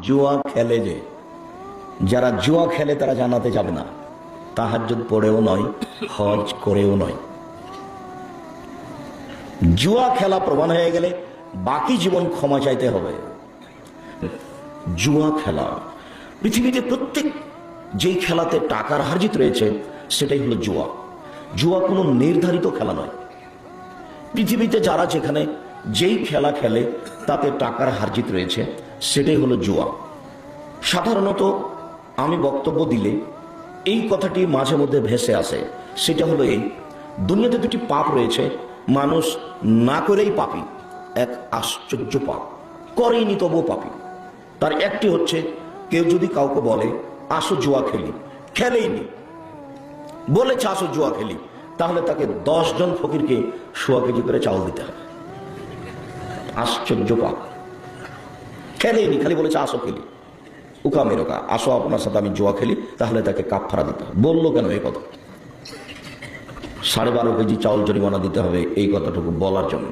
জুয়া খেলে যে। যারা জুয়া খেলে তারা জানাতে যাবে না। তাহাজ্জুদ পড়েও নয়, হজ করেও নয়। জুয়া খেলা প্রমাণ হয়ে গেলে বাকি জীবন ক্ষমা চাইতে হবে। জুয়া খেলা। পৃথিবীতে প্রত্যেক যেই খেলাতে টাকার হারজিত রয়েছে, সেটাই হলো জুয়া। জুয়া কোনো নির্ধারিত খেলা নয়। পৃথিবীতে যারা যেখানে যেই খেলা খেলে, তাতে টাকার হারজিত রয়েছে সেটাই হলো জুয়া। সাধারণত আমি বক্তব্য দিলে এই কথাটি মাঝে মধ্যে ভেসে আসে। সেটা হলো এই, দুনিয়াতে দুটি পাপ রয়েছে, মানুষ না করেই পাপি, এক আশ্চর্য পাপ, করেইনি তবুও পাপি। তার একটি হচ্ছে, কেউ যদি কাউকে বলে, আসো জুয়া খেলি। খেলেইনি। বলেছে, আসো জুয়া খেলি। তাহলে তাকে দশজন ফকিরকে সোয়া কেজি করে চাউল দিতে হবে। আশ্চর্য পাপ। খেলেইনি খালি বলেছে, আসো খেলি। উকা মেরোকা, আসো, আপনার সাথে আমি জুয়া খেলি, তাহলে তাকে কাপ ফাড়া দিতে হবে। বলল কেন এই কথা? সাড়ে বারো কেজি চাউল জরিমানা দিতে হবে এই কথাটুকু বলার জন্য।